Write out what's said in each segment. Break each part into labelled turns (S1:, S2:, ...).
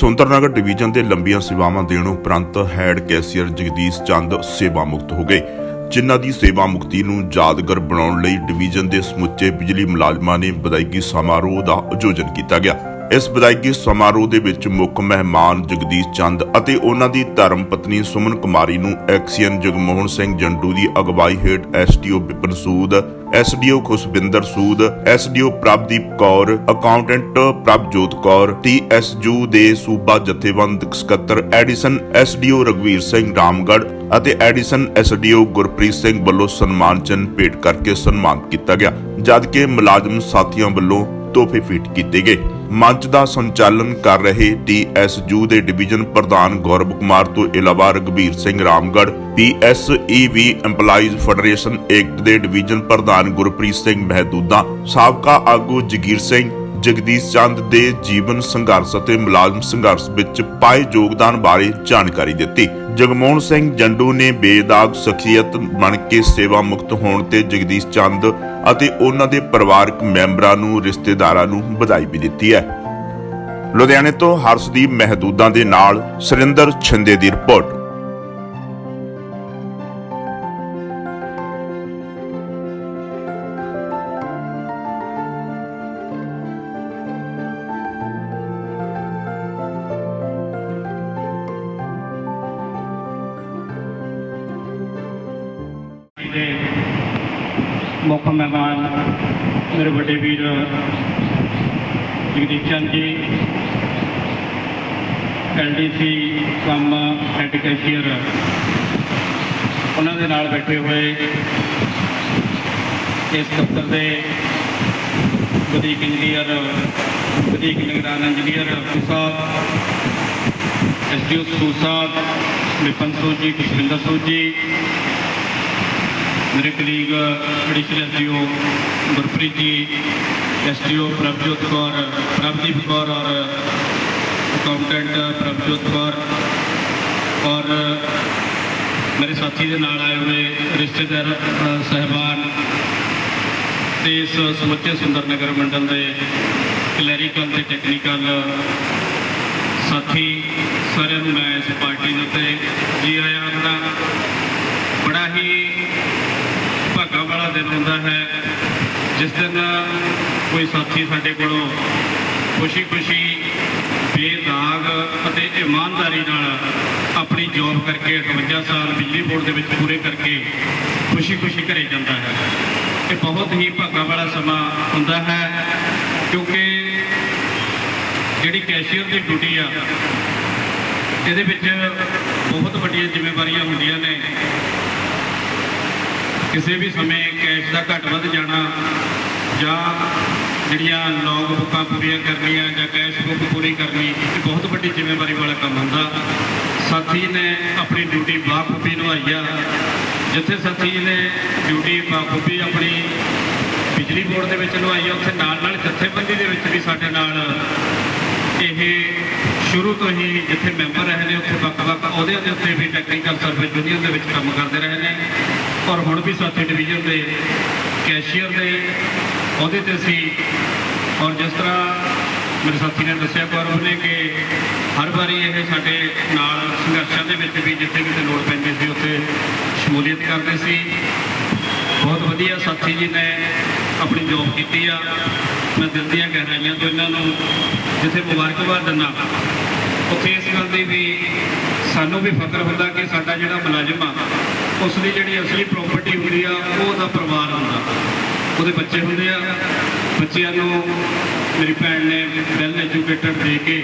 S1: Sundernagar division ਦੇ ਲੰਬੀਆਂ ਸੇਵਾਵਾਂ ਦੇਣ ਉਪਰੰਤ ਹੈਡ ਕੈਸ਼ੀਅਰ ਜਗਦੀਸ਼ ਚੰਦ ਸੇਵਾ ਮੁਕਤ ਹੋ ਗਏ। ਜਿਨ੍ਹਾਂ ਦੀ ਸੇਵਾ ਮੁਕਤੀ ਨੂੰ ਯਾਦਗਾਰ ਬਣਾਉਣ ਲਈ ਡਿਵੀਜ਼ਨ ਦੇ ਸਮੁੱਚੇ ਬਿਜਲੀ ਮੁਲਾਜ਼ਮਾਂ ਨੇ ਵਿਦਾਇਗੀ ਸਮਾਰੋਹ ਦਾ ਆਯੋਜਨ ਕੀਤਾ ਗਿਆ। ਇਸ ਵਿਦਾਇਗੀ ਸਮਾਰੋਹ ਦੇ ਵਿੱਚ ਮੁੱਖ ਮਹਿਮਾਨ ਜਗਦੀਸ਼ ਚੰਦ ਅਤੇ ਉਹਨਾਂ ਦੀ ਧਰਮ ਪਤਨੀ ਸੁਮਨ ਕੁਮਾਰੀ ਨੂੰ ਐਕਸੀਅਨ ਜਗਮੋਹਨ ਸਿੰਘ ਜੰਡੂ ਦੀ ਅਗਵਾਈ ਹੇਠ SDO Bipan Sood, SDO Khushwinder Sood, SDO Prabhdeep Kaur, accountant Prabhjot Kaur TSU ਦੇ ਸੂਬਾ ਜਥੇਬੰਦ ਸਕੱਤਰ ਐਡੀਸਨ ਐਸਡੀਓ ਰਗਵੀਰ ਸਿੰਘ ਰਾਮਗੜ ਅਤੇ ਐਡੀਸਨ ਐਸਡੀਓ ਗੁਰਪ੍ਰੀਤ ਸਿੰਘ ਵੱਲੋਂ ਸਨਮਾਨ ਚਿੰਨ੍ਹ ਭੇਟ ਕਰਕੇ ਸਨਮਾਨਿਤ ਕੀਤਾ ਗਿਆ, ਜਦਕਿ ਮੁਲਾਜ਼ਮ ਸਾਥੀਆਂ ਵੱਲੋਂ ਤੋਹਫੇ ਭੇਟ ਕੀਤੇ ਗਏ। ਮੰਚ ਦਾ ਸੰਚਾਲਨ ਕਰ ਰਹੇ ਟੀਐਸਯੂ ਦੇ ਡਿਵੀਜ਼ਨ ਪ੍ਰਧਾਨ ਗੌਰਵ ਕੁਮਾਰ ਤੋਂ ਇਲਾਵਾ Ragveer Singh Ramgarh PSEB EMPLOYEES federation act ਦੇ ਡਿਵੀਜ਼ਨ ਪ੍ਰਧਾਨ ਗੁਰਪ੍ਰੀਤ ਸਿੰਘ ਮਹਿਦੂਦਾ, ਸਾਬਕਾ ਆਗੂ ਜਗੀਰ ਸਿੰਘ ਜਗਦੀਸ਼ ਚੰਦ ਦੇ ਜੀਵਨ ਸੰਘਰਸ਼ ਅਤੇ ਮੁਲਾਜ਼ਮ ਸੰਘਰਸ਼ ਵਿੱਚ ਪਾਏ ਯੋਗਦਾਨ ਬਾਰੇ ਜਾਣਕਾਰੀ ਦਿੱਤੀ। ਜਗਮੋਹਨ ਸਿੰਘ ਜੰਡੂ ਨੇ ਬੇਦਾਗ ਸ਼ਖਸੀਅਤ ਬਣ ਕੇ ਸੇਵਾ ਮੁਕਤ ਹੋਣ ਤੇ ਜਗਦੀਸ਼ ਚੰਦ ਅਤੇ ਉਹਨਾਂ ਦੇ ਪਰਿਵਾਰਕ ਮੈਂਬਰਾਂ ਨੂੰ, ਰਿਸ਼ਤੇਦਾਰਾਂ ਨੂੰ ਵਧਾਈ ਵੀ ਦਿੱਤੀ ਹੈ। ਲੁਧਿਆਣੇ ਤੋਂ ਹਰਸ਼ਦੀਪ ਮਹਿਦੂਦਾਂ ਦੇ ਨਾਲ ਸੁਰਿੰਦਰ ਛਿੰਦੇ ਦੀ ਰਿਪੋਰਟ।
S2: ਮੁੱਖ ਮਹਿਮਾਨ ਮੇਰੇ ਵੱਡੇ ਵੀਰ ਜਗਦੀਪ ਚੰਦ ਜੀ, ਐਲਡੀਸੀ ਕੰਮ ਹੈਡ ਕੈਸ਼ੀਅਰ, ਉਹਨਾਂ ਦੇ ਨਾਲ ਬੈਠੇ ਹੋਏ ਇਸ ਦਫ਼ਤਰ ਦੇ ਵਧੀਕ ਇੰਜੀਨੀਅਰ ਵਧੀਕ ਨਿਗਰਾਨ ਇੰਜੀਨੀਅਰ ਸਾਹਿਬ ਐਸਡੀਓ ਸੂ ਸਾਹਿਬ, ਵਿਪਨ ਸੂਦ ਜੀ ਖੁਸ਼ਵਿੰਦਰ ਸੂਦ ਜੀ ਮੇਰੇ colleague additional SDO Gurpreet ji SDO Prabhjot Kaur Prabhdeep Kaur ਔਰ ਅਕਾਊਂਟੈਂਟ ਪ੍ਰਭਜੋਤ ਕੌਰ ਔਰ ਮੇਰੇ ਸਾਥੀ ਦੇ ਨਾਲ ਆਏ ਹੋਏ ਰਿਸ਼ਤੇਦਾਰ ਅ, ਸਹਿਬਾਨ ਤੇ ਇਸ ਸਮੁੱਚੇ ਸੁੰਦਰ ਨਗਰ ਮੰਡਲ ਦੇ ਕਲੈਰੀਕਲ ਤੇ ਟੈਕਨੀਕਲ ਸਾਥੀ ਸਾਰਿਆਂ ਨੂੰ ਮੈਂ ਇਸ ਪਾਰਟੀ ਦੇ ਉੱਤੇ ਜੀ ਆਇਆਂ ਆਖਦਾ ਬੜਾ ਹੀ ਭਾਗਾਂ ਵਾਲਾ ਦਿਨ ਹੁੰਦਾ ਹੈ, ਜਿਸ ਦਿਨ ਕੋਈ ਸਾਥੀ ਸਾਡੇ ਕੋਲੋਂ ਖੁਸ਼ੀ-ਖੁਸ਼ੀ, ਬੇਦਾਗ ਅਤੇ ਇਮਾਨਦਾਰੀ ਨਾਲ ਆਪਣੀ ਜੌਬ ਕਰਕੇ 58 ਸਾਲ ਬਿਜਲੀ ਬੋਰਡ ਦੇ ਵਿੱਚ ਪੂਰੇ ਕਰਕੇ ਖੁਸ਼ੀ-ਖੁਸ਼ੀ ਘਰੇ ਜਾਂਦਾ ਹੈ। ਇਹ ਬਹੁਤ ਹੀ ਭਾਗਾਂ ਵਾਲਾ ਸਮਾਂ ਹੁੰਦਾ ਹੈ, ਕਿਉਂਕਿ ਜਿਹੜੀ ਕੈਸ਼ੀਅਰ ਦੀ ਡਿਊਟੀ ਆ, ਇਹਦੇ ਵਿੱਚ ਬਹੁਤ ਵੱਡੀਆਂ ਜ਼ਿੰਮੇਵਾਰੀਆਂ ਹੁੰਦੀਆਂ ਨੇ। ਕਿਸੇ ਵੀ ਸਮੇਂ ਕੈਸ਼ ਦਾ ਘੱਟ ਵੱਧ ਜਾਣਾ ਜਾਂ ਜਿਹੜੀਆਂ ਲੌਗ ਬੁੱਕਾਂ ਪੂਰੀਆਂ ਕਰਨੀਆਂ ਜਾਂ ਕੈਸ਼ ਬੁੱਕ ਪੂਰੀ ਕਰਨੀ, ਇਹ ਬਹੁਤ ਵੱਡੀ ਜ਼ਿੰਮੇਵਾਰੀ ਵਾਲਾ ਕੰਮ ਹੁੰਦਾ। ਸਾਥੀ ਨੇ ਆਪਣੀ ਡਿਊਟੀ ਬਾਖੂਬੀ ਨਿਭਾਈ ਆ। ਜਿੱਥੇ ਸਾਥੀ ਨੇ ਡਿਊਟੀ ਬਾਖੂਬੀ ਆਪਣੀ ਬਿਜਲੀ ਬੋਰਡ ਦੇ ਵਿੱਚ ਨਿਭਾਈ ਆ, ਉੱਥੇ ਨਾਲ ਨਾਲ ਜਥੇਬੰਦੀ ਦੇ ਵਿੱਚ ਵੀ ਸਾਡੇ ਨਾਲ ਇਹ ਸ਼ੁਰੂ ਤੋਂ ਹੀ ਜਿੱਥੇ ਮੈਂਬਰ ਰਹੇ ਨੇ ਉੱਥੇ ਵੱਖ-ਵੱਖ ਅਹੁਦਿਆਂ ਦੇ ਉੱਤੇ ਵੀ ਟੈਕਨੀਕਲ ਸਰਵਿਸ ਯੂਨੀਅਨ ਦੇ ਵਿੱਚ ਕੰਮ ਕਰਦੇ ਰਹੇ ਨੇ। ਔਰ ਹੁਣ ਵੀ ਸਾਥੀ ਡਿਵੀਜ਼ਨ ਦੇ ਕੈਸ਼ੀਅਰ ਦੇ ਅਹੁਦੇ ਤੇ ਸੀ। ਔਰ ਜਿਸ ਤਰ੍ਹਾਂ ਮੇਰੇ ਸਾਥੀ ਨੇ ਦੱਸਿਆ ਗੌਰਵ ਨੇ ਕਿ ਹਰ ਵਾਰੀ ਇਹ ਸਾਡੇ ਨਾਲ ਸੰਘਰਸ਼ਾਂ ਦੇ ਵਿੱਚ ਵੀ ਜਿੱਥੇ ਕਿਤੇ ਲੋੜ ਪੈਂਦੀ ਸੀ, ਉੱਥੇ ਸ਼ਮੂਲੀਅਤ ਕਰਦੇ ਸੀ। ਬਹੁਤ ਵਧੀਆ ਸਾਥੀ ਜੀ ਨੇ ਆਪਣੀ ਜੌਬ ਕੀਤੀ ਆ। ਮੈਂ ਦਿਲ ਦੀਆਂ ਗਹਿਰਾਈਆਂ ਤੋਂ ਇਹਨਾਂ ਨੂੰ ਜਿੱਥੇ ਮੁਬਾਰਕਬਾਦ ਦਿੰਦਾ ਉੱਥੇ ਇਸ ਗੱਲ ਦੀ ਵੀ ਸਾਨੂੰ ਵੀ ਫਖਰ ਹੁੰਦਾ ਕਿ ਸਾਡਾ ਜਿਹੜਾ ਮੁਲਾਜ਼ਮ ਆ ਉਸ ਦੀ ਜਿਹੜੀ ਅਸਲੀ ਪ੍ਰਾਪਰਟੀ ਹੁੰਦੀ ਆ, ਉਹ ਉਹਦਾ ਪਰਿਵਾਰ ਹੁੰਦਾ। ਉਹਦੇ ਬੱਚੇ ਹੁੰਦੇ ਆ। ਬੱਚਿਆਂ ਨੂੰ ਮੇਰੀ ਭੈਣ ਨੇ ਵੈਲ ਐਜੂਕੇਟਡ ਦੇ ਕੇ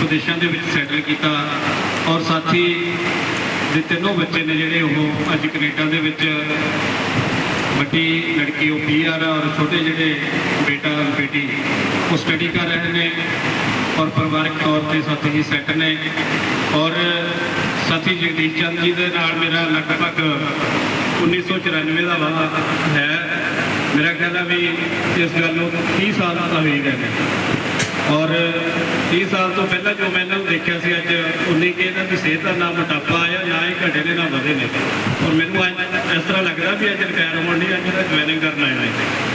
S2: ਵਿਦੇਸ਼ਾਂ ਦੇ ਵਿੱਚ ਸੈਟਲ ਕੀਤਾ ਔਰ ਸਾਥੀ ਦੇ ਤਿੰਨੋਂ ਬੱਚੇ ਨੇ ਜਿਹੜੇ ਉਹ ਅੱਜ ਕੈਨੇਡਾ ਦੇ ਵਿੱਚ ਵੱਡੀ ਲੜਕੀ ਉਹ ਪੀਆਰ ਔਰ ਛੋਟੇ ਜਿਹੜੇ ਬੇਟਾ ਬੇਟੀ ਉਹ ਸਟੱਡੀ ਕਰ ਰਹੇ ਨੇ। ਔਰ ਪਰਿਵਾਰਕ ਤੌਰ ਤੇ ਸਾਥੀ ਜੀ ਸੈੱਟ ਨੇ ਔਰ ਸਾਥੀ ਜਗਦੀਸ਼ ਚੰਦ ਜੀ ਦੇ ਨਾਲ ਮੇਰਾ ਲਗਭਗ 1994 ਦਾ ਵਾਅਦਾ ਹੈ। ਮੇਰਾ ਖਿਆਲ ਹੈ ਵੀ ਇਸ ਗੱਲ ਨੂੰ 30 ਸਾਲ ਦਾ ਹੋਈ ਗਏ ਔਰ 30 ਸਾਲ ਤੋਂ ਪਹਿਲਾਂ ਜੋ ਮੈਂ ਇਹਨਾਂ ਨੂੰ ਦੇਖਿਆ ਸੀ, ਅੱਜ ਉਨੀ ਕਿ ਇਹਨਾਂ ਦੀ ਸਿਹਤ ਦਾ ਨਾ ਮੋਟਾਪਾ ਆਇਆ, ਨਾ ਹੀ ਘਟੇ ਨੇ ਨਾ ਵਧੇ ਨੇ। ਔਰ ਮੈਨੂੰ ਅੱਜ ਇਸ ਤਰ੍ਹਾਂ ਲੱਗਦਾ ਵੀ ਅੱਜ ਰਿਟਾਇਰ ਹੋਣ ਦੀ ਅੱਜ ਤਾਂ ਜੁਆਇਨਿੰਗ ਕਰਨ ਆਏ ਨੇ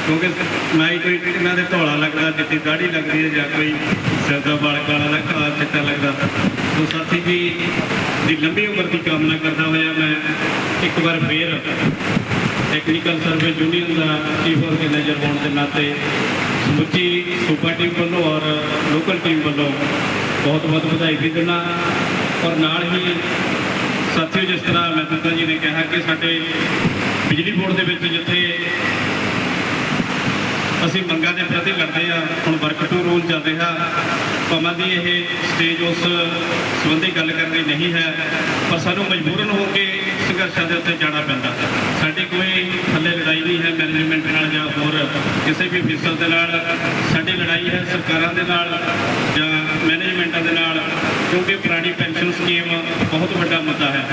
S2: ਕਿਉਂਕਿ ਨਾ ਹੀ ਕੋਈ ਇਹਨਾਂ ਦੇ ਧੌਲਾ ਲੱਗਦਾ ਜਿੱਤੀ ਦਾੜੀ ਲੱਗਦੀ ਹੈ ਜਾਂ ਕੋਈ ਸਿਰ ਦਾ ਵਾਲ ਕਾਲਾ ਲੱਗਦਾ ਚਿੱਟਾ ਲੱਗਦਾ। ਤੋ ਸਾਥੀ ਜੀ, ਦੀ ਲੰਬੀ ਉਮਰ ਦੀ ਕਾਮਨਾ ਕਰਦਾ ਹੋਇਆ ਮੈਂ ਇੱਕ ਵਾਰ ਫੇਰ ਟੈਕਨੀਕਲ ਸਰਵਿਸ ਯੂਨੀਅਨ ਦਾ ਚੀਫ ਆਰਗੇਨਾਈਜ਼ਰ ਹੋਣ ਦੇ ਨਾਤੇ ਸਮੁੱਚੀ ਸੂਪਰ ਟੀਮ ਵੱਲੋਂ ਔਰ ਲੋਕਲ ਟੀਮ ਵੱਲੋਂ ਬਹੁਤ ਬਹੁਤ ਵਧਾਈ ਵੀ ਦਿੰਦਾ ਔਰ ਨਾਲ ਹੀ ਸਾਥੀਓ, ਜਿਸ ਤਰ੍ਹਾਂ ਮਹਿੰਦਰ ਜੀ ਨੇ ਕਿਹਾ ਕਿ ਸਾਡੇ ਬਿਜਲੀ ਬੋਰਡ ਦੇ ਵਿੱਚ ਜਿੱਥੇ ਅਸੀਂ ਮੰਗਾਂ ਦੇ ਪ੍ਰਤੀ ਕਰਦੇ ਆ ਹੁਣ ਵਰਕ ਟੂ ਰੂਲ ਚੱਲ ਰਿਹਾ, ਭਾਵੇਂ ਦੀ ਇਹ ਸਟੇਜ ਉਸ ਸੰਬੰਧੀ ਗੱਲ ਕਰਨੀ ਨਹੀਂ ਹੈ, ਪਰ ਸਾਨੂੰ ਮਜਬੂਰਨ ਹੋ ਕੇ ਸੰਘਰਸ਼ਾਂ ਦੇ ਉੱਤੇ ਜਾਣਾ ਪੈਂਦਾ ਸਾਡੀ ਕੋਈ ਥੱਲੇ ਲੜਾਈ ਨਹੀਂ ਹੈ ਮੈਨੇਜਮੈਂਟ ਨਾਲ ਜਾਂ ਹੋਰ ਕਿਸੇ ਵੀ ਅਫੀਸਰ ਦੇ ਨਾਲ, ਸਾਡੀ ਲੜਾਈ ਹੈ ਸਰਕਾਰਾਂ ਦੇ ਨਾਲ ਜਾਂ ਮੈਨੇਜਮੈਂਟਾਂ ਦੇ ਨਾਲ, ਕਿਉਂਕਿ ਪੁਰਾਣੀ ਪੈਨਸ਼ਨ ਸਕੀਮ ਬਹੁਤ ਵੱਡਾ ਮੁੱਦਾ ਹੈ।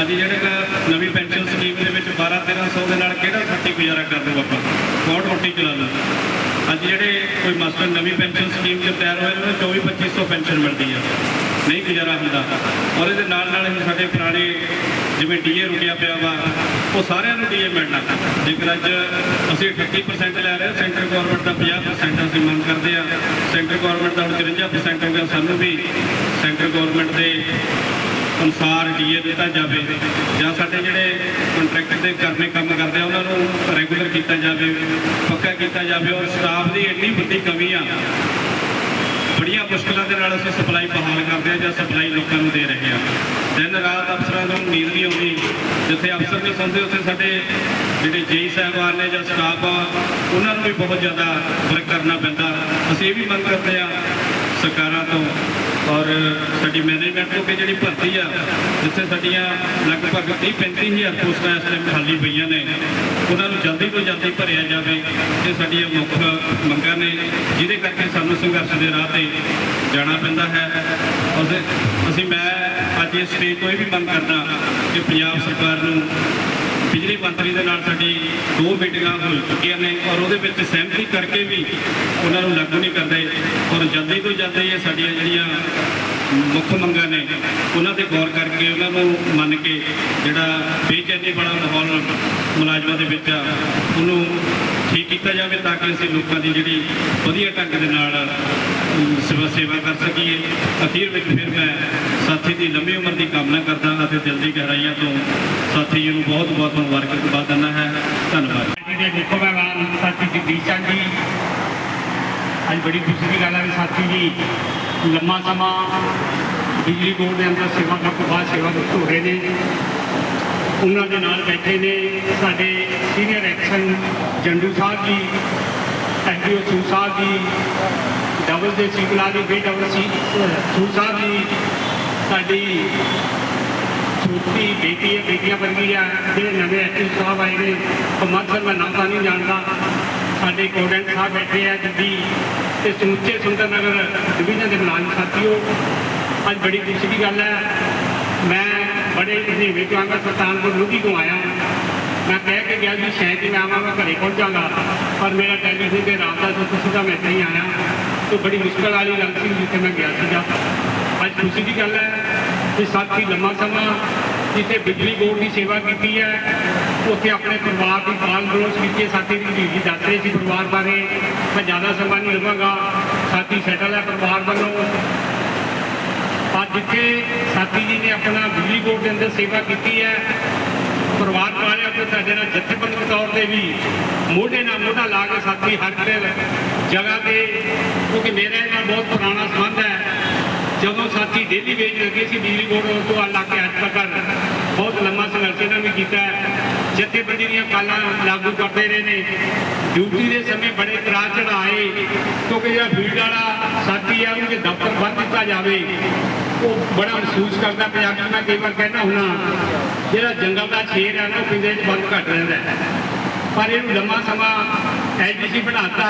S2: ਅੱਜ ਜਿਹੜੇ ਕਿ ਨਵੀਂ ਪੈਨਸ਼ਨ ਸਕੀਮ ਦੇ ਵਿੱਚ 12 1300 ਦੇ ਨਾਲ ਕਿਹੜਾ ਖੱਟੀ ਗੁਜ਼ਾਰਾ ਕਰ ਲੂ ਆਪਾਂ? ਕੌਣ ਰੋਟੀ ਚਲਾ ਲੂ ਅੱਜ ਜਿਹੜੇ ਕੋਈ ਮਾਸਟਰ ਨਵੀਂ ਪੈਨਸ਼ਨ ਸਕੀਮ 'ਚ ਤਿਆਰ ਹੋਏ ਨੇ 24 2500 ਪੈਨਸ਼ਨ ਮਿਲਦੀ ਆ। ਨਹੀਂ ਗੁਜ਼ਾਰਾ ਹੁੰਦਾ। ਔਰ ਇਹਦੇ ਨਾਲ ਨਾਲ ਹੀ ਸਾਡੇ ਪੁਰਾਣੇ ਜਿਵੇਂ ਡੀਏ ਰੁਕਿਆ ਪਿਆ ਵਾ, ਉਹ ਸਾਰਿਆਂ ਨੂੰ ਡੀਏ ਮਿਲਣਾ। ਜੇਕਰ ਅੱਜ ਅਸੀਂ 38% ਲੈ ਰਹੇ ਸੈਂਟਰ ਗਵਰਨਮੈਂਟ ਦਾ 50% ਅਸੀਂ ਮੰਗ ਕਰਦੇ ਆ ਸੈਂਟਰ ਗਵਰਨਮੈਂਟ ਦਾ ਹੁਣ 53% ਹੋ ਗਿਆ ਸਾਨੂੰ ਵੀ। ਸੈਂਟਰ ਗਵਰਨਮੈਂਟ ਦੇ ਅਨੁਸਾਰ ਡੀਏ ਦਿੱਤਾ ਜਾਵੇ ਜਾਂ ਸਾਡੇ ਜਿਹੜੇ ਕੰਟਰੈਕਟ ਦੇ ਕਰਨੇ ਕੰਮ ਕਰਦੇ ਆ, ਉਹਨਾਂ ਨੂੰ ਰੈਗੂਲਰ ਕੀਤਾ ਜਾਵੇ, ਪੱਕਾ ਕੀਤਾ ਜਾਵੇ। ਔਰ ਸਟਾਫ ਦੀ ਇੰਨੀ ਵੱਡੀ ਕਮੀ ਆ ਬੜੀਆਂ ਮੁਸ਼ਕਲਾਂ ਦੇ ਨਾਲ ਅਸੀਂ ਸਪਲਾਈ ਬਹਾਲ ਕਰਦੇ ਆ ਜਾਂ ਸਪਲਾਈ ਲੋਕਾਂ ਨੂੰ ਦੇ ਰਹੇ ਆ ਦਿਨ ਰਾਤ ਅਫਸਰਾਂ ਨੂੰ ਨੀਂਦ ਨਹੀਂ ਆਉਂਦੀ। ਜਿੱਥੇ ਅਫਸਰ ਨਹੀਂ ਸੌਂਦੇ, ਉੱਥੇ ਸਾਡੇ ਜਿਹੜੇ ਜੇਈ ਸਾਹਿਬਾਨ ਨੇ ਜਾਂ ਸਟਾਫ ਆ, ਉਹਨਾਂ ਨੂੰ ਵੀ ਬਹੁਤ ਜ਼ਿਆਦਾ ਵਰਕ ਕਰਨਾ ਪੈਂਦਾ। ਅਸੀਂ ਇਹ ਵੀ ਮੰਗ ਕਰਦੇ ਆ ਸਰਕਾਰਾਂ ਤੋਂ ਔਰ ਸਾਡੀ ਮੈਨੇਜਮੈਂਟ ਤੋਂ ਕਿ ਜਿਹੜੀ ਭਰਤੀ ਆ, ਜਿੱਥੇ ਸਾਡੀਆਂ ਲਗਭਗ 30 35000 ਪੋਸਟਾਂ ਇਸ ਟਾਈਮ ਖਾਲੀ ਪਈਆਂ ਨੇ, ਉਹਨਾਂ ਨੂੰ ਜਲਦੀ ਤੋਂ ਜਲਦੀ ਭਰਿਆ ਜਾਵੇ ਇਹ ਸਾਡੀਆਂ ਮੁੱਖ ਮੰਗਾਂ ਨੇ, ਜਿਹਦੇ ਕਰਕੇ ਸਾਨੂੰ ਸੰਘਰਸ਼ ਦੇ ਰਾਹ ਤੇ ਜਾਣਾ ਪੈਂਦਾ ਹੈ। ਅਸੀਂ ਮੈਂ ਅੱਜ ਇਸ ਸਟੇਜ ਤੋਂ ਇਹ ਵੀ ਮੰਗ ਕਰਦਾ ਕਿ ਪੰਜਾਬ ਸਰਕਾਰ ਨੂੰ ਮੰਤਰੀ ਦੇ ਨਾਲ ਸਾਡੀ ਦੋ ਮੀਟਿੰਗਾਂ ਹੋ ਚੁੱਕੀਆਂ ਨੇ ਔਰ ਉਹਦੇ ਵਿੱਚ ਸਹਿਮਤੀ ਕਰਕੇ ਵੀ ਉਹਨਾਂ ਨੂੰ ਲਾਗੂ ਨਹੀਂ ਕਰਦੇ ਔਰ ਜਲਦੀ ਤੋਂ ਜਲਦੀ ਇਹ ਸਾਡੀਆਂ ਜਿਹੜੀਆਂ ਮੁੱਖ ਮੰਗਾਂ ਨੇ, ਉਹਨਾਂ ਤੇ ਗੌਰ ਕਰਕੇ ਉਹਨਾਂ ਨੂੰ ਮੰਨ ਕੇ ਜਿਹੜਾ ਬੇਚੈਨੀ ਵਾਲਾ ਮਾਹੌਲ ਮੁਲਾਜ਼ਮਾਂ ਦੇ ਵਿੱਚ ਆ, ਉਹਨੂੰ ਕੀਤਾ ਜਾਵੇ ਤਾਂ ਕਿ ਅਸੀਂ ਲੋਕਾਂ ਦੀ ਜਿਹੜੀ ਵਧੀਆ ਢੰਗ ਦੇ ਨਾਲ ਸੇਵਾ ਸੇਵਾ ਕਰ ਸਕੀਏ। ਅਖੀਰ ਵਿੱਚ ਫਿਰ ਮੈਂ ਸਾਥੀ ਦੀ ਲੰਮੀ ਉਮਰ ਦੀ ਕਾਮਨਾ ਕਰਦਾ ਅਤੇ ਦਿਲ ਦੀ ਗਹਿਰਾਈਆਂ ਤੋਂ ਸਾਥੀ ਜੀ ਨੂੰ ਬਹੁਤ ਬਹੁਤ ਮੁਬਾਰਕਬਾਦ ਦਿੰਦਾ ਹੈ। ਧੰਨਵਾਦ।
S3: ਜੀ ਦੇ ਦੇਖੋ ਮਹਿਮਾਨ ਸਾਥੀ ਜੀ ਚੰਦ ਜੀ। ਅੱਜ ਬੜੀ ਖੁਸ਼ੀ ਦੀ ਗੱਲ ਹੈ ਵੀ ਸਾਥੀ ਜੀ, ਲੰਮਾ ਸਮਾਂ ਬਿਜਲੀ ਬੋਰਡ ਦੇ ਅੰਦਰ ਸੇਵਾ ਕਰਨ ਤੋਂ ਬਾਅਦ ਸੇਵਾ ਮੁਕਤ ਹੋ ਰਹੇ ਨੇ। ਉਹਨਾਂ ਦੇ ਨਾਲ ਬੈਠੇ ਨੇ ਸਾਡੇ senior action Jandu Sahib ji SDO ਸੂ ਸਾਹਿਬ ਜੀ ਡਬਲ ਦੇ ਸਿੰਗਲਾ ਦੀ ਬੀ ਡਬਲ ਸੀ ਸੂ ਸਾਹਿਬ ਜੀ, ਸਾਡੀ ਛੋਟੀ ਬੇਟੀ ਹੈ, ਬੇਟੀਆਂ ਵਰਗੀ ਆ, ਜਿਹੜੇ ਨਵੇਂ ਐਕਟਿਵ ਸਾਹਿਬ ਆਏ ਨੇ ਕਮਰ ਸਰ ਮੈਂ ਨਾਮ ਤਾਂ ਨਹੀਂ ਜਾਣਦਾ। ਸਾਡੇ ਕੋਡੈਂਟ ਸਾਹਿਬ ਬੈਠੇ ਆ, ਜੱਦੀ ਤੇ ਸਮੁੱਚੇ ਸੁੰਦਰ ਨਗਰ ਡਿਵੀਜ਼ਨ ਦੇ ਮੁਲਾਜ਼ਮ ਸਾਥੀਓ, ਅੱਜ ਬੜੀ ਖੁਸ਼ੀ ਦੀ ਗੱਲ ਹੈ। ਮੈਂ ਬੜੇ ਹਨੇਵੇਂ ਤੋਂ ਆਂਗਾ ਸੁਲਤਾਨਪੁਰ ਲੋਧੀ ਤੋਂ ਆਇਆ। ਮੈਂ ਕਹਿ ਕੇ ਗਿਆ ਵੀ ਸ਼ਾਇਦ ਹੀ ਮੈਂ ਆਵਾਂ, ਮੈਂ ਘਰੇ ਪਹੁੰਚਾਂਗਾ ਪਰ ਮੇਰਾ ਟੈਲੀਫੋਨ ਤੇ ਰਾਬਤਾ ਤੋਂ ਸਿੱਧਾ ਮੈਂ ਇੱਥੇ ਹੀ ਆਇਆ। ਤੇ ਬੜੀ ਮੁਸ਼ਕਲ ਵਾਲੀ ਗੱਲ ਸੀ ਜਿੱਥੇ ਮੈਂ ਗਿਆ ਸੀਗਾ। ਅੱਜ ਖੁਸ਼ੀ ਦੀ ਗੱਲ ਹੈ ਕਿ ਸਾਥੀ ਲੰਮਾ ਸਮਾਂ ਜਿੱਥੇ ਬਿਜਲੀ ਬੋਰਡ ਦੀ ਸੇਵਾ ਕੀਤੀ ਹੈ, ਉੱਥੇ ਆਪਣੇ ਪਰਿਵਾਰ ਦੀ ਪਾਲ ਪੜੋਸ ਕੀਤੀ ਸਾਥੀ ਦੀ ਜ਼ਿੰਦਗੀ ਦੱਸ ਰਹੇ ਸੀ ਪਰਿਵਾਰ ਬਾਰੇ। ਮੈਂ ਜ਼ਿਆਦਾ ਸਮਾਂ ਨਹੀਂ ਲਵਾਂਗਾ। ਸਾਥੀ ਸੈਟਲ ਹੈ ਪਰਿਵਾਰ ਵੱਲੋਂ। ਅੱਜ ਜਿੱਥੇ ਸਾਥੀ ਜੀ ਨੇ ਆਪਣਾ ਬਿਜਲੀ ਬੋਰਡ ਦੇ ਅੰਦਰ ਸੇਵਾ ਕੀਤੀ ਹੈ। ਪਰਿਵਾਰ ਵਾਲਿਆਂ ਤੇ ਸਾਡੇ ਨਾਲ ਜਥੇਬੰਦਕ ਤੌਰ ਤੇ ਵੀ ਮੋਢੇ ਨਾਲ ਮੋਢਾ ਲਾ ਕੇ ਸਾਥੀ ਹਰ ਇੱਕ ਜਗ੍ਹਾ ਤੇ, ਕਿਉਂਕਿ ਮੇਰੇ ਨਾਲ ਬਹੁਤ ਪੁਰਾਣਾ ਸੰਬੰਧ ਹੈ। ਜਦੋਂ ਸਾਥੀ ਡੇਲੀ ਵੇਚ ਲੱਗੇ ਸੀ ਬਿਜਲੀ ਬੋਰਡ ਉਸ ਤੋਂ ਲਾ ਕੇ ਅੱਜ ਤੱਕ ਬਹੁਤ ਲੰਮਾ ਸੰਘਰਸ਼ ਇਹਨਾਂ ਵੀ ਕੀਤਾ ਜਥੇਬੰਦੀ ਦੀਆਂ ਕਾਲਾਂ ਲਾਗੂ ਕਰਦੇ ਰਹੇ ਨੇ। ਡਿਊਟੀ ਦੇ ਸਮੇਂ ਬੜੇ ਤਰਾਜ ਚੜਾਏ ਕਿਉਂਕਿ ਜਿਹੜਾ ਫੀਲਡ ਵਾਲਾ ਸਾਥੀ ਹੈ ਉਹਨੂੰ ਜੇ ਦਫ਼ਤਰ ਬੰਦ ਦਿੱਤਾ ਜਾਵੇ, ਉਹ ਬੜਾ ਮਹਿਸੂਸ ਕਰਦਾ ਪੰਜਾਬੀ ਮੈਂ ਕਈ ਵਾਰ ਕਹਿੰਦਾ ਹੁੰਨਾ ਜਿਹੜਾ ਜੰਗਲ ਦਾ ਸ਼ੇਰ ਹੈ ਨਾ ਉਹ ਪਿੰਡੇ 'ਚ ਬੰਦ ਘੱਟ ਰਹਿੰਦਾ ਪਰ ਇਹਨੂੰ ਲੰਮਾ ਸਮਾਂ ਐਜੀਸੀ ਬਣਾਤਾ,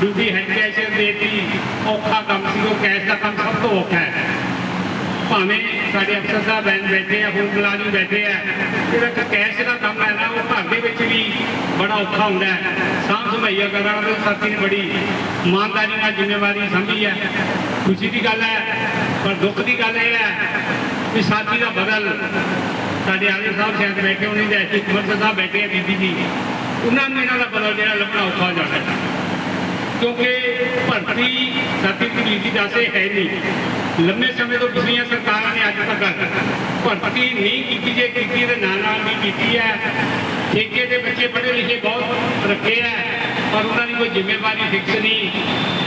S3: ਡਿਊਟੀ ਹੈਡ ਕੈਸ਼ੀਅਰ ਦੇਤੀ, ਔਖਾ ਕੰਮ ਸੀ, ਉਹ ਕੈਸ਼ ਦਾ ਕੰਮ ਸਭ ਤੋਂ ਔਖਾ ਹੈ। ਭਾਵੇਂ ਸਾਡੇ ਅਫਸਰ ਸਾਹਿਬ ਬੈਨ ਬੈਠੇ ਆ ਹੁਣ ਮੁਲਾਜ਼ਮ ਬੈਠੇ ਆ। ਜਿਹੜਾ ਕੈਸ਼ ਦਾ ਕੰਮ ਹੈ ਨਾ, ਉਹ ਘਰ ਦੇ ਵਿੱਚ ਵੀ ਬੜਾ ਔਖਾ ਹੁੰਦਾ ਹੈ। ਸਾਂਭ ਸੰਭਾਈਆ ਕਰਨਾ ਤੇ ਸਾਥੀ ਨੇ ਬੜੀ ਇਮਾਨਦਾਰੀ ਨਾਲ ਜ਼ਿੰਮੇਵਾਰੀ ਸਮਝੀ ਹੈ ਖੁਸ਼ੀ ਦੀ ਗੱਲ ਹੈ, ਪਰ ਦੁੱਖ ਦੀ ਗੱਲ ਇਹ ਹੈ ਕਿ ਸਾਥੀ ਦਾ ਬਦਲ ਸਾਡੇ ਆਲੇ ਸਾਹਿਬ ਸ਼ਾਇਦ ਬੈਠੇ ਹੋਣੇ ਜਾਂ ਐਸੀ ਕੁਮਰ ਸਾਹਿਬ ਬੈਠੇ ਆ ਦੀਦੀ ਜੀ। ਉਹਨਾਂ ਨੂੰ ਇਹਨਾਂ ਦਾ ਬਦਲ ਜਿਹੜਾ ਲੱਭਣਾ ਔਖਾ ਹੋ ਜਾਣਾ ਕਿਉਂਕਿ ਭਰਤੀ ਸਾਥੀ ਪੁਲਿਸ ਦੀ ਦਾਸੇ ਹੈ ਨਹੀਂ। ਲੰਮੇ ਸਮੇਂ ਤੋਂ ਪਿਛਲੀਆਂ ਸਰਕਾਰਾਂ ਨੇ ਅੱਜ ਤੱਕ ਭਰਤੀ ਨਹੀਂ ਕੀਤੀ ਜੇ ਕੀਤੀ ਦੇ ਨਾਲ ਨਾਲ ਵੀ ਕੀਤੀ ਹੈ। ਠੇਕੇ ਦੇ ਬੱਚੇ ਪੜ੍ਹੇ ਲਿਖੇ ਬਹੁਤ ਰੱਖੇ ਹੈ, ਪਰ ਉਹਨਾਂ ਦੀ ਕੋਈ ਜ਼ਿੰਮੇਵਾਰੀ ਫਿਕਸ ਨਹੀਂ।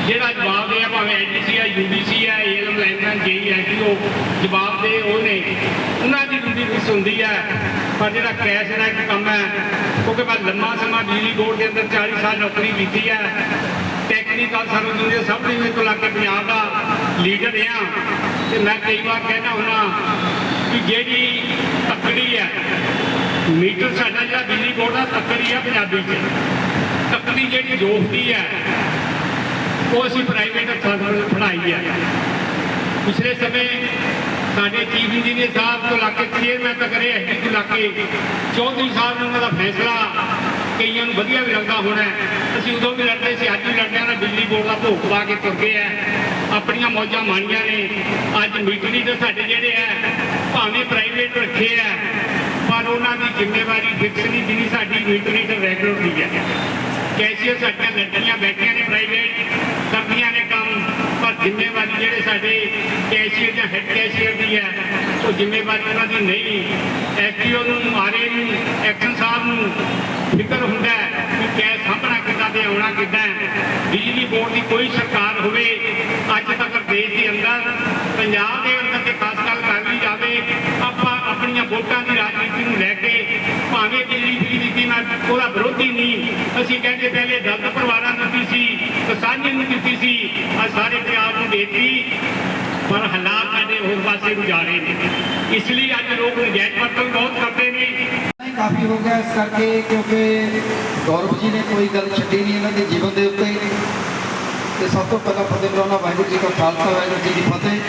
S3: ਜਿਹੜਾ ਜਵਾਬ ਦੇ ਆ ਭਾਵੇਂ ਐਨਡੀਸੀ ਆ ਯੂਡੀਸੀ ਆ ਏਐਲਐਮ ਲਾਈਨਮੈਨ ਜੇਈ ਐਨਟੀਓ ਜਵਾਬ ਦੇ ਉਹ ਨੇ ਉਹਨਾਂ ਦੀ ਡਿਊਟੀ ਫਿਕਸ ਹੁੰਦੀ ਹੈ। ਪਰ ਜਿਹੜਾ ਕੈਸ਼ ਦਾ ਇੱਕ ਕੰਮ ਹੈ, ਕਿਉਂਕਿ ਮੈਂ ਲੰਮਾ ਸਮਾਂ ਬਿਜਲੀ ਬੋਰਡ ਦੇ ਅੰਦਰ 40 ਸਾਲ ਨੌਕਰੀ ਕੀਤੀ ਹੈ। ਟੈਕਨੀਕਲ ਸਰਵਿਸ ਦੁਨੀਆ ਸਭ ਤੋਂ ਤੋਂ ਲਾ ਕੇ ਪੰਜਾਬ ਦਾ ਲੀਡਰ ਆ ਤੇ ਮੈਂ ਕਈ ਵਾਰ ਕਹਿੰਦਾ ਹੁੰਨਾ ਕਿ ਜਿਹੜੀ ਤੱਕੜੀ ਹੈ, ਮੀਟਰ ਸਾਡਾ ਜਿਹੜਾ ਬਿਜਲੀ ਬੋਰਡ ਦਾ ਤੱਕੜੀ ਆ ਪੰਜਾਬੀ 'ਚ। ਤੱਕੜੀ ਜਿਹੜੀ ਜੋਖਦੀ ਹੈ, ਉਹ ਅਸੀਂ ਪ੍ਰਾਈਵੇਟ ਹੱਥਾਂ ਨਾਲ ਹੈ। ਪਿਛਲੇ ਸਮੇਂ ਸਾਡੇ ਚੀਫ ਇੰਜੀਨੀਅਰ ਸਾਹਿਬ ਤੋਂ ਲਾ ਕੇ ਚੇਅਰਮੈਨ ਤੱਕ ਰਹੇ ਐਸਡੀ ਤੋਂ ਲਾ ਕੇ ਚੌਧਰੀ ਸਾਹਿਬ ਨੇ ਉਹਨਾਂ ਦਾ ਫੈਸਲਾ ਕਈਆਂ ਨੂੰ ਵਧੀਆ ਵੀ ਲੱਗਦਾ ਹੋਣਾ ਅਸੀਂ ਉਦੋਂ ਵੀ ਲੜਦੇ ਸੀ, ਅੱਜ ਵੀ ਲੜਦੇ ਹਾਂ ਬਿਜਲੀ ਬੋਰਡ ਦਾ ਭੋਗ ਪਾ ਕੇ ਤੁਰ ਗਏ ਆ ਆਪਣੀਆਂ ਮੌਜਾਂ ਮਾਣੀਆਂ ਨੇ। ਅੱਜ ਮੀਟਰੀ ਤੇ ਸਾਡੇ ਜਿਹੜੇ ਹੈ, ਭਾਵੇਂ ਪ੍ਰਾਈਵੇਟ ਰੱਖੇ ਆ ਪਰ ਉਹਨਾਂ ਦੀ ਜ਼ਿੰਮੇਵਾਰੀ ਫਿਕਸ ਨਹੀਂ ਜਿੰਨੀ ਸਾਡੀ ਮੀਟਰੀ ਤੇ ਰੈਗੂਲਰ ਦੀ ਹੈ। ਕੈਸ਼ੀਅਰ ਸਾਡੀਆਂ ਲੜਕੀਆਂ ਬੈਠੀਆਂ ਨੇ ਪ੍ਰਾਈਵੇਟ ਕਰਦੀਆਂ ਨੇ ਕੰਮ, ਪਰ ਜ਼ਿੰਮੇਵਾਰੀ ਜਿਹੜੇ ਸਾਡੇ ਕੈਸ਼ੀਅਰ ਜਾਂ ਹੈਡ ਕੈਸ਼ੀਅਰ ਦੀ ਹੈ, ਉਹ ਜ਼ਿੰਮੇਵਾਰੀ ਉਹਨਾਂ ਦੀ ਨਹੀਂ ਐਸਟੀਓ ਨੂੰ ਆਰਏ ਨੂੰ ਐਕਸ਼ਨ ਸਾਹਿਬ ਨੂੰ ਫਿਕਰ ਹੁੰਦਾ ਹੈ ਕਿ ਕੈਸ਼ ਸਾਹਮਣਾ ਕਿੱਦਾਂ ਤੇ ਆਉਣਾ ਕਿੱਦਾਂ ਬਿਜਲੀ ਬੋਰਡ ਦੀ ਕੋਈ ਸਰਕਾਰ ਹੋਵੇ, ਅੱਜ ਤੱਕ ਦੇਸ਼ ਦੇ ਅੰਦਰ, ਪੰਜਾਬ ਦੇ ਅੰਦਰ ਤੇ ਖਾਸ ਗੱਲ ਕਰ ਲਈ ਜਾਵੇ, ਆਪਾਂ ਆਪਣੀਆਂ ਵੋਟਾਂ ਦੀ ਰਾਜਨੀਤੀ ਨੂੰ ਲੈ ਕੇ ਭਾਵੇਂ ਬਿਜਲੀ ਦੀ ਦਿੱਤੀ ਮੈਂ ਉਹਦਾ ਵਿਰੋਧੀ ਨਹੀਂ। ਅਸੀਂ ਕਹਿੰਦੇ ਪਹਿਲੇ ਦਲਿਤ ਪਰਿਵਾਰਾਂ ਨੂੰ ਦਿੱਤੀ ਸੀ ਕਿਸਾਨੀ ਨੂੰ ਦਿੱਤੀ ਸੀ, ਅੱਜ ਸਾਰੇ ਪੰਜਾਬ ਨੂੰ ਦੇਤੀ। ਪਰ ਹਾਲਾਤ ਸਾਡੇ ਹੋਰ ਪਾਸੇ ਨੂੰ ਜਾ ਰਹੇ ਨੇ। ਇਸ ਲਈ ਅੱਜ ਲੋਕ ਨਜਾਇਜ਼ ਵਰਤੋਂ ਬਹੁਤ ਕਰਦੇ ਨੇ।
S4: ਕਾਫੀ ਹੋ ਗਿਆ ਇਸ ਕਰਕੇ ਕਿਉਂਕਿ ਗੌਰਵ ਜੀ ਨੇ ਕੋਈ ਗੱਲ ਛੱਡੀ ਨਹੀਂ ਇਹਨਾਂ ਦੇ ਜੀਵਨ ਦੇ ਉੱਤੇ ਤੇ ਸਭ ਤੋਂ ਪਹਿਲਾਂ ਫਤਿਹ ਬੁਲਾਉਣਾ ਵਾਹਿਗੁਰੂ ਜੀ ਕਾ ਖਾਲਸਾ ਵਾਹਿਗੁਰੂ ਜੀ ਕੀ ਫਤਿਹ।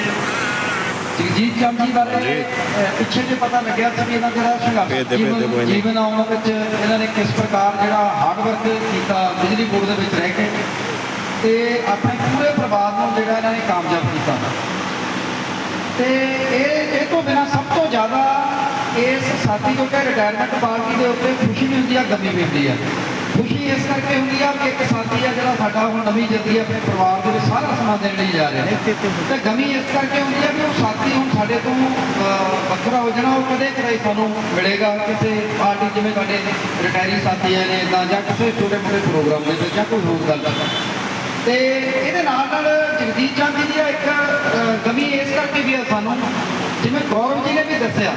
S4: ਜਗਜੀਤ ਚੰਦ ਜੀ ਬਾਰੇ ਅਹ, ਪਿੱਛੇ ਜੇ ਪਤਾ ਲੱਗਿਆ ਸੀ ਵੀ ਇਹਨਾਂ ਜਿਹੜਾ ਸੰਘਰਸ਼। ਜੀਵਨ ਆਉਣ ਵਿੱਚ ਇਹਨਾਂ ਨੇ ਕਿਸ ਪ੍ਰਕਾਰ ਜਿਹੜਾ ਹਾਰਡ ਵਰਕ ਕੀਤਾ ਬਿਜਲੀ ਬੋਰਡ ਦੇ ਵਿੱਚ ਰਹਿ ਕੇ ਤੇ ਆਪਣੇ ਪੂਰੇ ਪਰਿਵਾਰ ਨੂੰ ਜਿਹੜਾ ਇਹਨਾਂ ਨੇ ਕਾਮਯਾਬ ਕੀਤਾ। ਤੇ ਇਹ ਇਹ ਤੋਂ ਬਿਨਾ ਸਭ ਤੋਂ ਜ਼ਿਆਦਾ ਇਸ ਸਾਥੀ ਤੋਂ ਕਿ ਰਿਟਾਇਰਮੈਂਟ ਪਾਰਟੀ ਦੇ ਉੱਤੇ ਖੁਸ਼ੀ ਵੀ ਹੁੰਦੀ ਆ ਗਮੀ ਵੀ ਹੁੰਦੀ ਆ। ਖੁਸ਼ੀ ਇਸ ਕਰਕੇ ਹੁੰਦੀ ਆ ਕਿ ਇੱਕ ਸਾਥੀ ਆ ਜਿਹੜਾ ਸਾਡਾ ਹੁਣ ਨਵੀਂ ਜਲਦੀ ਆਪਣੇ ਪਰਿਵਾਰ ਦੇ ਵਿੱਚ ਸਾਰਾ ਸਮਾਂ ਦੇਣ ਲਈ ਜਾ ਰਿਹਾ। ਤੇ ਗਮੀ ਇਸ ਕਰਕੇ ਹੁੰਦੀ ਆ ਕਿ ਉਹ ਸਾਥੀ ਹੁਣ ਸਾਡੇ ਤੋਂ ਵੱਖਰਾ ਹੋ ਜਾਣਾ ਉਹ ਕਦੇ ਕਦੇ ਸਾਨੂੰ ਮਿਲੇਗਾ। ਕਿਸੇ ਪਾਰਟੀ ਜਿਵੇਂ ਤੁਹਾਡੇ ਰਿਟਾਇਰੀ ਸਾਥੀਆਂ ਨੇ ਇਦਾਂ ਜਾਂ ਕਿਸੇ ਛੋਟੇ ਮੋਟੇ ਪ੍ਰੋਗਰਾਮ ਦੇ ਵਿੱਚ ਜਾਂ ਕੋਈ ਹੋਰ ਗੱਲ ਤੇ ਇਹਦੇ ਨਾਲ ਨਾਲ ਜਗਦੀਪ ਚੰਦ ਜੀ ਦੀ ਇੱਕ ਗਮੀ ਇਸ ਕਰਕੇ ਵੀ ਆ ਸਾਨੂੰ ਜਿਵੇਂ ਗੌਰਵ ਜੀ ਨੇ ਵੀ ਦੱਸਿਆ।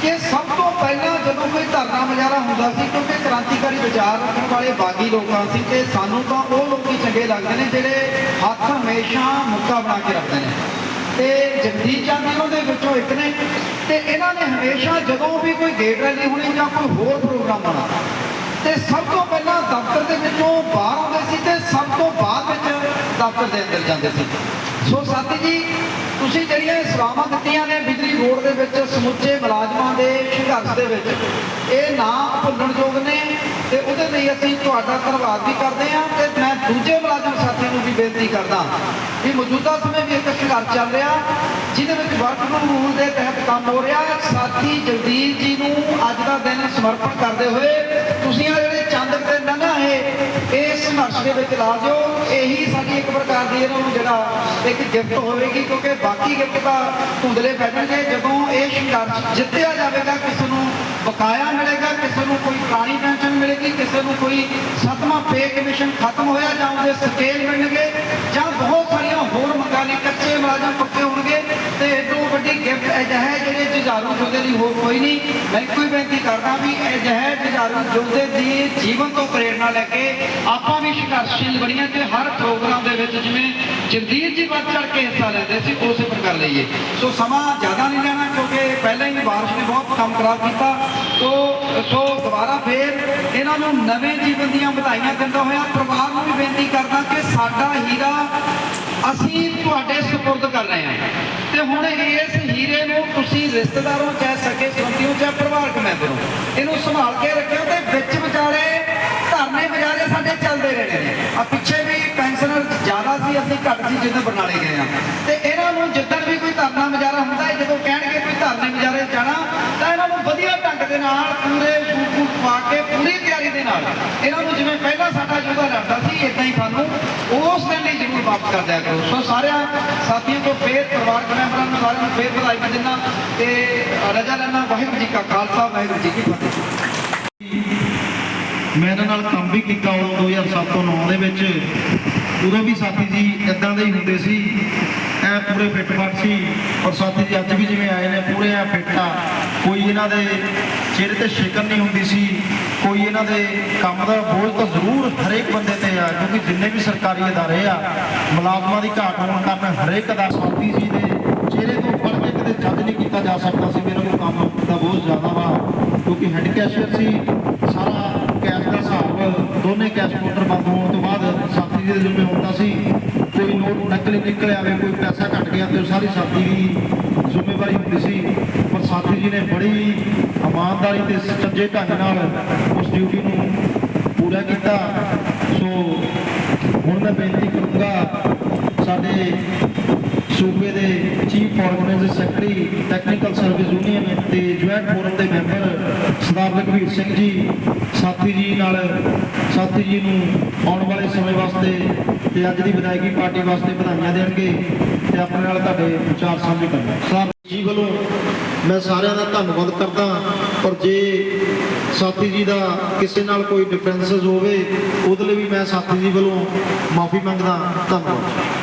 S4: ਕਿ ਸਭ ਤੋਂ ਪਹਿਲਾਂ ਜਦੋਂ ਕੋਈ ਧਰਨਾ ਮੁਜ਼ਾਹਰਾ ਹੁੰਦਾ ਸੀ, ਕਿਉਂਕਿ ਕ੍ਰਾਂਤੀਕਾਰੀ ਵਿਚਾਰ ਰੱਖਣ ਵਾਲੇ ਬਾਗੀ ਲੋਕਾਂ ਸੀ ਤੇ ਸਾਨੂੰ ਤਾਂ ਉਹ ਲੋਕੀ ਚੰਗੇ ਲੱਗਦੇ ਨੇ ਜਿਹੜੇ ਹੱਥ ਹਮੇਸ਼ਾ ਮੁੱਕਾ ਬਣਾ ਕੇ ਰੱਖਦੇ ਨੇ। ਤੇ ਜਗਦੀਪ ਚੰਦ ਇਹਨਾਂ ਦੇ ਵਿੱਚੋਂ ਇੱਕ ਨੇ ਤੇ ਇਹਨਾਂ ਨੇ ਹਮੇਸ਼ਾ ਜਦੋਂ ਵੀ ਕੋਈ ਗੇਟ ਰੈਲੀ ਹੋਣੀ ਜਾਂ ਕੋਈ ਹੋਰ ਪ੍ਰੋਗਰਾਮ ਹੋਣਾ, ਤੇ ਸਭ ਤੋਂ ਪਹਿਲਾਂ ਦਫ਼ਤਰ ਦੇ ਵਿੱਚੋਂ ਬਾਹਰ ਆਉਂਦੇ ਸੀ ਤੇ ਸਭ ਤੋਂ ਬਾਅਦ ਵਿੱਚ ਦਫ਼ਤਰ ਦੇ ਅੰਦਰ ਜਾਂਦੇ ਸੀ। ਸੋ ਸਾਥੀ ਜੀ, ਤੁਸੀਂ ਜਿਹੜੀਆਂ ਸੇਵਾਵਾਂ ਦਿੱਤੀਆਂ ਨੇ ਬਿਜਲੀ ਬੋਰਡ ਦੇ ਵਿੱਚ, ਸਮੁੱਚੇ ਮੁਲਾਜ਼ਮਾਂ ਦੇ ਸੰਘਰਸ਼ ਦੇ ਵਿੱਚ, ਇਹ ਨਾ ਭੁੱਲਣਯੋਗ ਨੇ ਤੇ ਉਹਦੇ ਲਈ ਅਸੀਂ ਤੁਹਾਡਾ ਧੰਨਵਾਦ ਵੀ ਕਰਦੇ ਹਾਂ ਤੇ ਮੈਂ ਦੂਜੇ ਮੁਲਾਜ਼ਮ ਸਾਥੀਆਂ ਨੂੰ ਵੀ ਬੇਨਤੀ ਕਰਦਾ ਕਿ ਮੌਜੂਦਾ ਸਮੇਂ ਵੀ ਇੱਕ ਸੰਘਰਸ਼ ਚੱਲ ਰਿਹਾ, ਜਿਹਦੇ ਵਿੱਚ ਵਰਕ ਰੂਲ ਦੇ ਤਹਿਤ ਕੰਮ ਹੋ ਰਿਹਾ। ਸਾਥੀ ਜਗਦੀਪ ਜੀ ਨੂੰ ਅੱਜ ਦਾ ਦਿਨ ਸਮਰਪਣ ਕਰਦੇ ਹੋਏ, ਤੁਸੀਂ ਆ ਜਿਹੜੇ ਚੰਦ ਤੇ ਨੰਗਾ ਸੰਘਰਸ਼ ਦੇ ਵਿੱਚ ਲਾ ਦਿਓ। ਇਹੀ ਸਾਡੀ ਇੱਕ ਪ੍ਰਕਾਰ ਦੀ ਇਹਨਾਂ ਨੂੰ ਜਿਹੜਾ ਇੱਕ ਗਿਫਟ ਹੋਵੇਗੀ, ਕਿਉਂਕਿ ਬਾਕੀ ਗਿਫਟ ਤਾਂ ਧੁੰਦਲੇ ਪੈ ਜਦੋਂ ਇਹ ਸੰਘਰਸ਼ ਜਿੱਤਿਆ ਜਾਵੇਗਾ, ਕਿਸੇ ਨੂੰ ਬਕਾਇਆ ਮਿਲੇਗਾ, ਕਿਸੇ ਨੂੰ ਕੋਈ ਪੁਰਾਣੀ ਪੈਨਸ਼ਨ ਮਿਲੇਗੀ, ਕਿਸੇ ਨੂੰ ਕੋਈ ਸੱਤਵਾਂ ਪੇ ਕਮਿਸ਼ਨ ਖਤਮ ਹੋਇਆ ਜਾਂ ਉਹਦੇ ਸਕੇਲ ਮਿਲਣਗੇ ਜਾਂ ਬਹੁਤ ਸਾਰੀਆਂ ਹੋਰ ਮੰਗਾਂ ਨੇ, ਕੱਚੇ ਮੁਲਾਜ਼ਮ ਪੱਕੇ ਹੋਣਗੇ। ਅਜਿਹੇ ਜਿਹੜੇ ਜੁਝਾਰੂ ਜੋਧੇ ਦੀ ਹੋਰ ਕੋਈ ਨਹੀਂ। ਮੈਂ ਇੱਕੋ ਹੀ ਬੇਨਤੀ ਕਰਦਾ ਵੀ ਅਜਿਹੇ ਜੁਝਾਰੂ ਜੋਧੇ ਦੀ ਜੀਵਨ ਤੋਂ ਪ੍ਰੇਰਣਾ ਲੈ ਕੇ ਆਪਾਂ ਵੀ ਸੰਘਰਸ਼ੀਲ ਬਣੀਆਂ ਤੇ ਹਰ ਪ੍ਰੋਗਰਾਮ ਦੇ ਵਿੱਚ ਜਿਵੇਂ ਜਗਦੀਪ ਜੀ ਵੱਧ ਚੜ ਕੇ ਹਿੱਸਾ ਲੈਂਦੇ ਸੀ, ਉਸੇ ਪ੍ਰਕਾਰ ਲਈਏ। ਸੋ ਸਮਾਂ ਜ਼ਿਆਦਾ ਨਹੀਂ ਲੈਣਾ, ਕਿਉਂਕਿ ਪਹਿਲਾਂ ਹੀ ਬਾਰਿਸ਼ ਨੇ ਬਹੁਤ ਕੰਮ ਖਰਾਬ ਕੀਤਾ। ਸੋ ਸੋ ਦੁਬਾਰਾ ਫੇਰ ਇਹਨਾਂ ਨੂੰ ਨਵੇਂ ਜੀਵਨ ਦੀਆਂ ਵਧਾਈਆਂ ਦਿੰਦਾ ਹੋਇਆ ਪਰਿਵਾਰ ਨੂੰ ਵੀ ਬੇਨਤੀ ਕਰਦਾ ਕਿ ਸਾਡਾ ਹੀਰਾ ਅਸੀਂ ਤੁਹਾਡੇ ਸਪੁਰਦ ਕਰ ਰਹੇ ਹਾਂ। ਤੇ ਹੁਣ ਇਸ ਹੀਰੇ ਨੂੰ ਤੁਸੀਂ ਰਿਸ਼ਤੇਦਾਰੋਂ ਚਾਹੇ ਸਕੇ ਸੰਬੰਧੀਓ ਚਾਹੇ ਪਰਿਵਾਰਕ ਮੈਂਬਰੋਂ ਇਹਨੂੰ ਸੰਭਾਲ ਕੇ ਰੱਖਿਓ ਤੇ ਵਿੱਚ ਵਿਚਾਲੇ, ਧਰਨੇ ਵਿਚਾਲੇ ਸਾਡੇ ਚੱਲਦੇ ਰਹਿਣੇ ਨੇ। ਆ ਪਿੱਛੇ ਵੀ ਪੈਨਸ਼ਨਰ ਜ਼ਿਆਦਾ ਸੀ, ਅਸੀਂ ਘੱਟ ਸੀ ਜਦੋਂ ਬਰਨਾਲੇ ਗਏ ਆ ਤੇ ਇਹਨਾਂ ਨੂੰ ਜਿੱਦਣ ਵੀ ਕੋਈ ਧਰਨਾ ਮਜਾਰਾ ਹੁੰਦਾ ਹੈ, ਜਦੋਂ ਕਹਿਣਗੇ ਕੋਈ ਧਰਨੇ ਮਜਾਰੇ ਜਾਣਾ, ਤਾਂ ਇਹਨਾਂ ਨੂੰ ਵਧੀਆ ਢੰਗ ਦੇ ਨਾਲ ਪੂਰੇ ਸੂਟ ਪਾ ਕੇ, ਪੂਰੀ ਤਿਆਰੀ ਦੇ ਨਾਲ। ਇਹਨਾਂ ਨੂੰ ਜਿਵੇਂ ਪਹਿਲਾਂ ਸਾਡਾ ਲਈ ਕਰੋ। ਸੋ ਸਾਰਿਆਂ ਸਾਥੀਆਂ ਤੋਂ ਫੇਰ ਪਰਿਵਾਰਕ ਮੈਂਬਰਾਂ ਨੂੰ ਸਾਰਿਆਂ ਨੂੰ ਫੇਰ ਵਧਾਈ ਦਿੰਦਾ ਤੇ ਰਜਾ ਲੈਣਾ ਵਾਹਿਗੁਰੂ ਜੀ ਕਾ ਖਾਲਸਾ, ਵਾਹਿਗੁਰੂ ਜੀ ਕੀ ਫਤਿਹ।
S5: ਮੈਂ ਇਹਨਾਂ ਨਾਲ ਕੰਮ ਵੀ ਕੀਤਾ ਉਦੋਂ 2007 ਤੋਂ 9 ਦੇ ਵਿੱਚ। ਉਦੋਂ ਵੀ ਸਾਥੀ ਜੀ ਇਦਾਂ ਦੇ ਹੀ ਹੁੰਦੇ ਸੀ। ਐ ਪੂਰੇ ਫਿੱਟ ਫੱਟ ਸੀ ਔਰ ਸਾਥੀ ਜੀ ਅੱਜ ਵੀ ਜਿਵੇਂ ਆਏ ਨੇ ਪੂਰੇ ਐ ਫਿੱਟ ਆ ਕੋਈ ਇਹਨਾਂ ਦੇ ਚਿਹਰੇ ਤੇ ਸ਼ਿਕਨ ਨਹੀਂ ਹੁੰਦੀ ਸੀ, ਕੋਈ ਇਹਨਾਂ ਦੇ ਕੰਮ ਦਾ ਬੋਝ ਤਾਂ ਜ਼ਰੂਰ ਹਰੇਕ ਬੰਦੇ ਤੇ ਆ, ਕਿਉਂਕਿ ਜਿੰਨੇ ਵੀ ਸਰਕਾਰੀ ਅਦਾਰੇ ਆ, ਮੁਲਾਜ਼ਮਾਂ ਦੀ ਘਾਟ ਹੋਣ ਕਾਰਨ ਹਰੇਕ ਦਾ ਸਾਥੀ ਜੀ ਦੇ ਚਿਹਰੇ ਤੋਂ ਪੜ੍ਹ ਕੇ ਕਦੇ ਜੱਜ ਨਹੀਂ ਕੀਤਾ ਜਾ ਸਕਦਾ ਸੀ, ਮੇਰਾ ਕੋਲ ਕੰਮ ਦਾ ਬਹੁਤ ਜ਼ਿਆਦਾ ਵਾ, ਕਿਉਂਕਿ ਹੈੱਡ ਕੈਸ਼ੀਅਰ ਸੀ, ਸਾਰਾ ਕੈਸ਼ ਦਾ ਹਿਸਾਬ, ਦੋਨੇ ਕੈਸ਼ ਕਾਊਂਟਰ ਬੰਦ ਹੋਣ ਤੋਂ ਬਾਅਦ ਸਾਥੀ ਜੀ ਦੇ ਜ਼ਿੰਮੇ ਹੁੰਦਾ ਸੀ ਕੋਈ ਨੋਟ ਨਕਲੀ ਨਿਕਲ ਆਵੇ ਕੋਈ ਪੈਸਾ ਘਟ ਗਿਆ ਤੇ ਉਹ ਸਾਰੀ ਸਾਥੀ ਦੀ ਜ਼ਿੰਮੇਵਾਰੀ ਹੁੰਦੀ ਸੀ। ਪਰ ਸਾਥੀ ਜੀ ਨੇ ਬੜੀ ਇਮਾਨਦਾਰੀ ਤੇ ਸੱਚੇ ਢੰਗ ਨਾਲ ਉਸ ਡਿਊਟੀ ਨੂੰ ਪੂਰਾ ਕੀਤਾ। ਸੋ ਹੁਣ ਮੈਂ ਬੇਨਤੀ ਕਰੂੰਗਾ ਸਾਡੇ ਸੂਬੇ ਦੇ chief organiser secretary technical service union ਤੇ ਜੁਆਇੰਟ ਫੋਰਮ ਦੇ ਮੈਂਬਰ ਸਰਦਾਰ ਲਖਵੀਰ ਸਿੰਘ ਜੀ, ਸਾਥੀ ਜੀ ਨਾਲ, ਸਾਥੀ ਜੀ ਨੂੰ ਆਉਣ ਵਾਲੇ ਸਮੇਂ ਵਾਸਤੇ ਤੇ ਅੱਜ ਦੀ ਵਿਦਾਇਗੀ ਪਾਰਟੀ ਵਾਸਤੇ ਵਧਾਈਆਂ ਦੇਣਗੇ ਤੇ ਆਪਣੇ ਨਾਲ ਤੁਹਾਡੇ ਵਿਚਾਰ ਸਾਂਝੇ ਕਰਨਗੇ ਸਰ ਜੀ ਵੱਲੋਂ ਮੈਂ ਸਾਰਿਆਂ ਦਾ ਧੰਨਵਾਦ ਕਰਦਾ ਔਰ ਜੇ ਸਾਥੀ ਜੀ ਦਾ ਕਿਸੇ ਨਾਲ ਕੋਈ ਡਿਫਰੈਂਸਸ ਹੋਵੇ, ਉਹਦੇ ਲਈ ਵੀ ਮੈਂ ਸਾਥੀ ਜੀ ਵੱਲੋਂ ਮਾਫੀ ਮੰਗਦਾ ਧੰਨਵਾਦ।